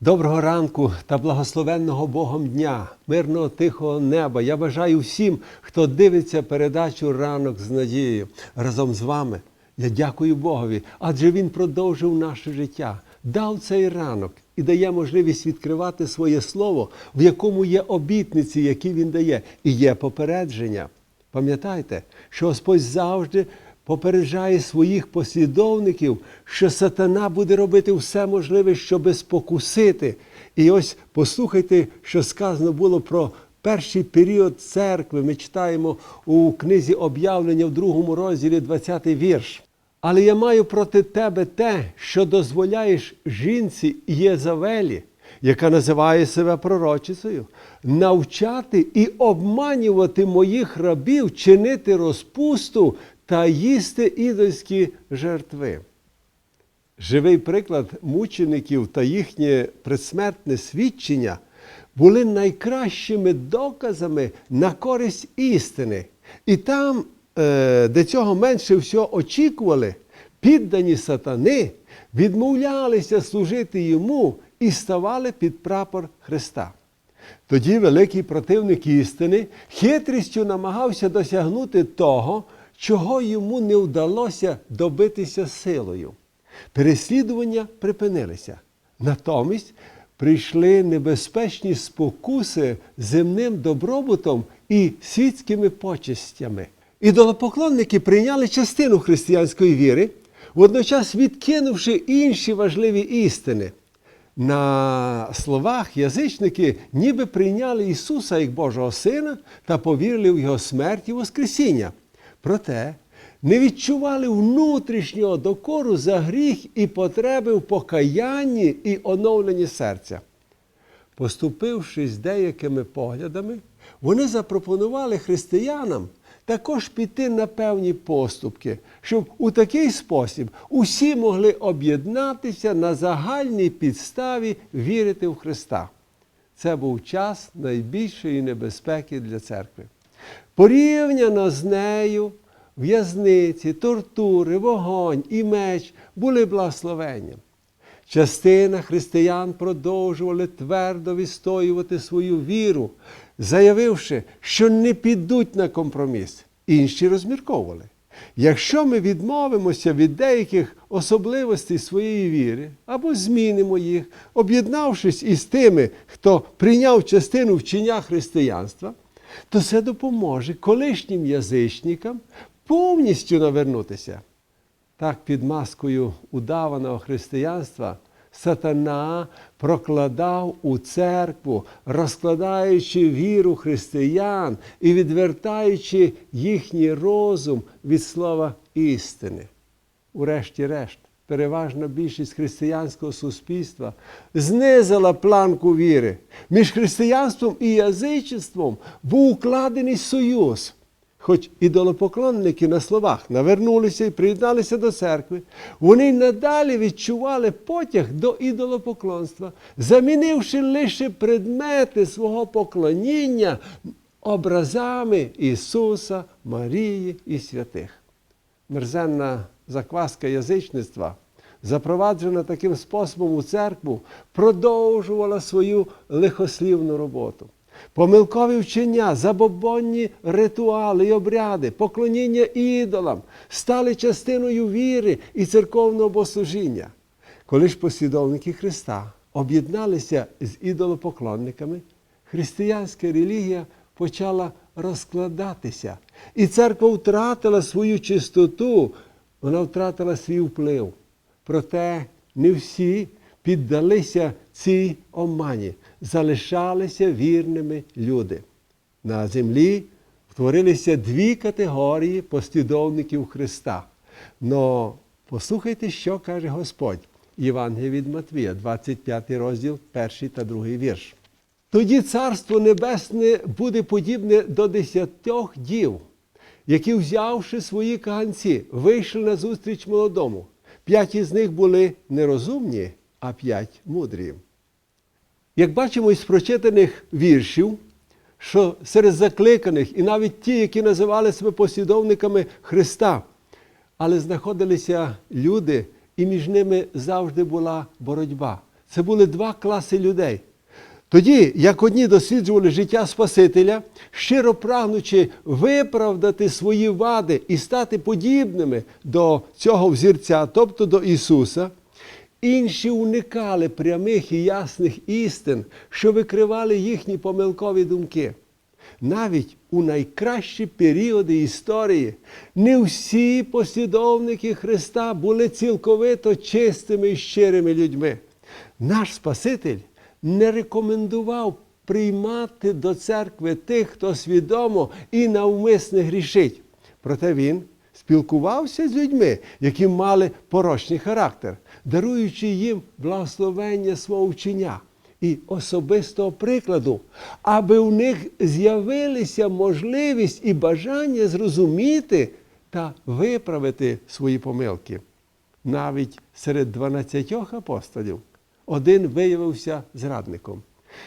Доброго ранку та благословенного Богом дня, мирного тихого неба. Я бажаю всім, хто дивиться передачу ранок з надією разом з вами. Я дякую Богові, адже Він продовжив наше життя, дав цей ранок і дає можливість відкривати своє слово, в якому є обітниці, які він дає, і є попередження. Пам'ятайте, що Господь завжди попереджає своїх послідовників, що сатана буде робити все можливе, щоб спокусити. І ось послухайте, що сказано було про перший період церкви. Ми читаємо у книзі об'явлення в другому розділі 20 вірш. Але я маю проти тебе те, що дозволяєш жінці Єзавелі, яка називає себе пророчицею, навчати і обманювати моїх рабів, чинити розпусту та їсти ідольські жертви. Живий приклад мучеників та їхнє предсмертне свідчення були найкращими доказами на користь істини. І там, е, де цього менше всього очікували, піддані сатани відмовлялися служити йому і ставали під прапор Христа. Тоді великий противник істини хитрістю намагався досягнути того, чого йому не вдалося добитися силою. Переслідування припинилися. Натомість прийшли небезпечні спокуси земним добробутом і світськими почестями. Ідолопоклонники прийняли частину християнської віри, водночас відкинувши інші важливі істини. На словах язичники ніби прийняли Ісуса як Божого Сина та повірили в Його смерть і Воскресіння. Проте не відчували внутрішнього докору за гріх і потреби в покаянні і оновленні серця. Поступившись деякими поглядами, вони запропонували християнам також піти на певні поступки, щоб у такий спосіб усі могли об'єднатися на загальній підставі вірити в Христа. Це був час найбільшої небезпеки для церкви. Порівняно з нею в'язниці, тортури, вогонь і меч були благословенням. Частина християн продовжували твердо відстоювати свою віру, заявивши, що не підуть на компроміс. Інші розмірковували. Якщо ми відмовимося від деяких особливостей своєї віри або змінимо їх, об'єднавшись із тими, хто прийняв частину вчення християнства, то це допоможе колишнім язичникам повністю навернутися. Так, під маскою удаваного християнства сатана прокладав у церкву, розкладаючи віру християн і відвертаючи їхній розум від слова істини. Урешті-решт, переважна більшість християнського суспільства знизила планку віри. Між християнством і язичеством був укладений союз. Хоч ідолопоклонники на словах навернулися і приєдналися до церкви, вони надалі відчували потяг до ідолопоклонства, замінивши лише предмети свого поклоніння образами Ісуса, Марії і святих. Мерзенна закваска язичництва, запроваджена таким способом у церкву, продовжувала свою лихослівну роботу. Помилкові вчення, забобонні ритуали й обряди, поклоніння ідолам стали частиною віри і церковного богослужіння. Коли ж послідовники Христа об'єдналися з ідолопоклонниками, християнська релігія почала розкладатися, і церква втратила свою чистоту, вона втратила свій вплив. Проте не всі піддалися цій омані, залишалися вірними люди. На землі втворилися дві категорії послідовників Христа. Но послухайте, що каже Господь. Євангелія від Матвія, 25 розділ, 1 та 2 вірш. Тоді Царство Небесне буде подібне до десятьох дів, які, взявши свої каганці, вийшли на зустріч молодому. П'ять із них були нерозумні, а п'ять мудрі. Як бачимо із прочитаних віршів, що серед закликаних, і навіть ті, які називали себе послідовниками Христа, але знаходилися люди, і між ними завжди була боротьба. це були два класи людей. Тоді, як одні досліджували життя Спасителя, щиро прагнучи виправдати свої вади і стати подібними до цього взірця, тобто до Ісуса, інші уникали прямих і ясних істин, що викривали їхні помилкові думки. Навіть у найкращі періоди історії не всі послідовники Христа були цілковито чистими і щирими людьми. Наш Спаситель не рекомендував приймати до церкви тих, хто свідомо і навмисне грішить. Проте він спілкувався з людьми, які мали порочний характер, даруючи їм благословення свого вчення і особистого прикладу, аби у них з'явилися можливість і бажання зрозуміти та виправити свої помилки. Навіть серед 12 апостолів один виявився зрадником.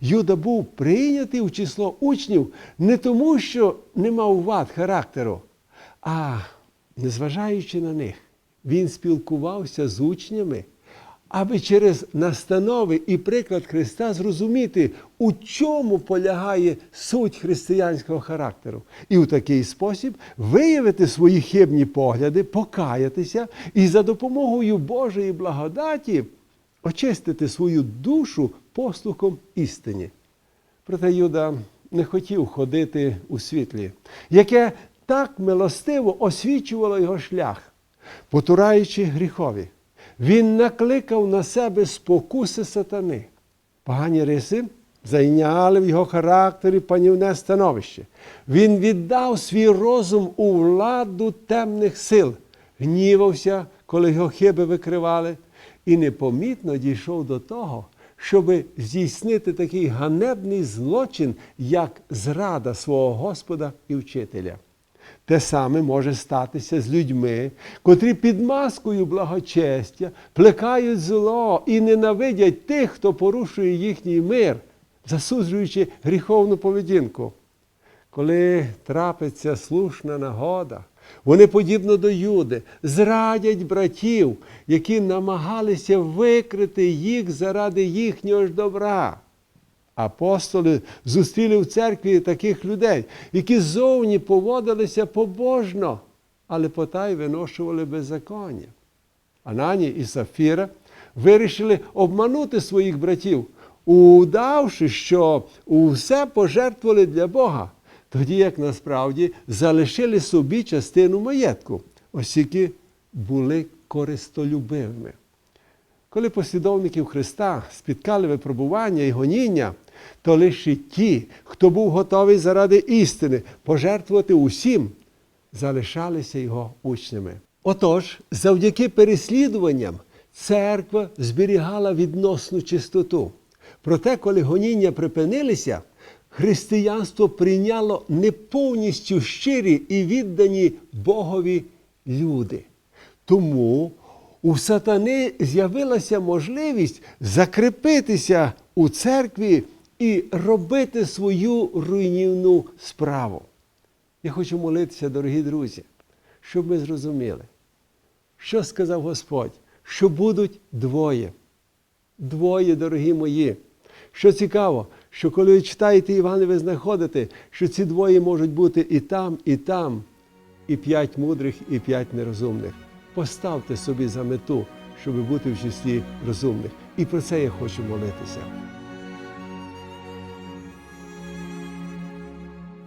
Юда був прийнятий у число учнів не тому, що не мав вад характеру, а незважаючи на них, він спілкувався з учнями, аби через настанови і приклад Христа зрозуміти, у чому полягає суть християнського характеру, і у такий спосіб виявити свої хибні погляди, покаятися і за допомогою Божої благодаті очистити свою душу послухом істині. Проте Юда не хотів ходити у світлі, яке так милостиво освічувало його шлях, потураючи гріхові. Він накликав на себе спокуси сатани. Погані риси зайняли в його характері панівне становище. Він віддав свій розум у владу темних сил, гнівався, коли його хиби викривали, і непомітно дійшов до того, щоб здійснити такий ганебний злочин, як зрада свого Господа і вчителя. Те саме може статися з людьми, котрі під маскою благочестя плекають зло і ненавидять тих, хто порушує їхній мир, засуджуючи гріховну поведінку. Коли трапиться слушна нагода, вони, подібно до Юди, зрадять братів, які намагалися викрити їх заради їхнього ж добра. Апостоли зустріли в церкві таких людей, які зовні поводилися побожно, але потай виношували беззаконня. Анані і Сафіра вирішили обманути своїх братів, удавши, що усе пожертвували для Бога, тоді як насправді залишили собі частину маєтку, оскільки були користолюбивими. Коли послідовників Христа спіткали випробування і гоніння, то лише ті, хто був готовий заради істини пожертвувати усім, залишалися його учнями. Отож, завдяки переслідуванням церква зберігала відносну чистоту. Проте, коли гоніння припинилися, християнство прийняло не повністю щирі і віддані Богові люди. Тому у сатани з'явилася можливість закріпитися у церкві і робити свою руйнівну справу. Я хочу молитися, дорогі друзі, щоб ми зрозуміли, що сказав Господь, що будуть двоє. Двоє, дорогі мої. Що цікаво, що коли ви читаєте Іван, ви знаходите, що ці двоє можуть бути і там, і там, і п'ять мудрих, і п'ять нерозумних. Поставте собі за мету, щоб бути в числі розумних. І про це я хочу молитися.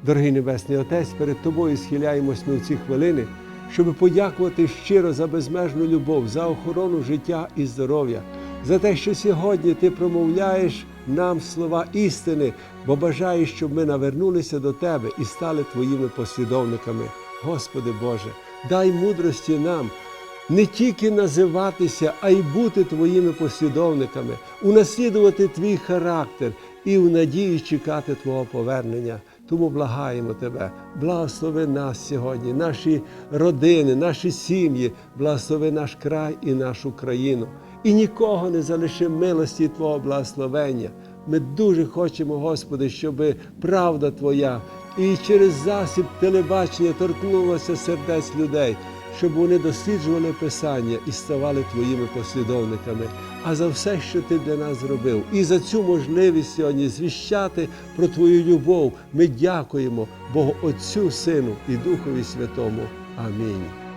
Дорогий Небесний Отець, перед Тобою схиляємось ми в ці хвилини, щоб подякувати щиро за безмежну любов, за охорону життя і здоров'я, за те, що сьогодні Ти промовляєш нам слова істини, бо бажаєш, щоб ми навернулися до Тебе і стали Твоїми послідовниками. Господи Боже, дай мудрості нам не тільки називатися, а й бути Твоїми послідовниками, унаслідувати Твій характер і в надії чекати Твого повернення. Тому благаємо Тебе, благослови нас сьогодні, наші родини, наші сім'ї, благослови наш край і нашу країну. І нікого не залиши милості Твого благословення. Ми дуже хочемо, Господи, щоб правда Твоя і через засіб телебачення торкнулася сердець людей. щоб вони досліджували Писання і ставали твоїми послідовниками, а за все, що ти для нас зробив. І за цю можливість сьогодні звіщати про Твою любов. Ми дякуємо Богу Отцю, Сину і Духові Святому. Амінь.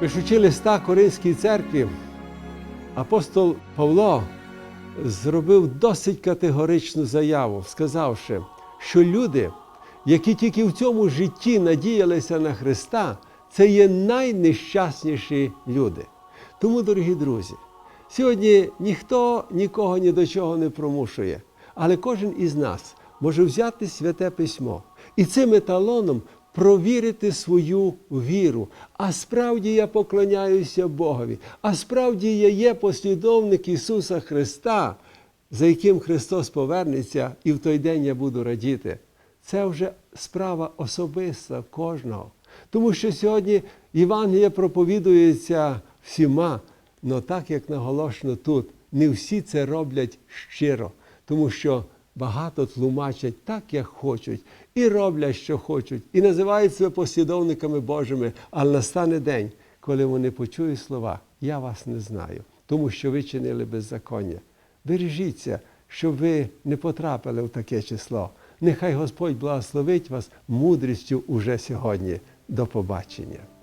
Пишучи листа Коринській церкві, апостол Павло зробив досить категоричну заяву, сказавши, що люди, які тільки в цьому житті надіялися на Христа, це є найнещасніші люди. Тому, дорогі друзі, сьогодні ніхто нікого ні до чого не примушує, але кожен із нас може взяти святе письмо і цим еталоном провірити свою віру. А справді я поклоняюся Богові, а справді я є послідовник Ісуса Христа, за яким Христос повернеться, і в той день я буду радіти. Це вже справа особиста кожного. Тому що сьогодні Євангелія проповідується всіма, але так як наголошено тут, не всі це роблять щиро, тому що багато тлумачать так, як хочуть, і роблять, що хочуть, і називають себе послідовниками Божими, але настане день, коли вони почують слова Я вас не знаю, тому що ви чинили беззаконня. Бережіться, щоб ви не потрапили в таке число. Нехай Господь благословить вас мудрістю уже сьогодні. До побачення.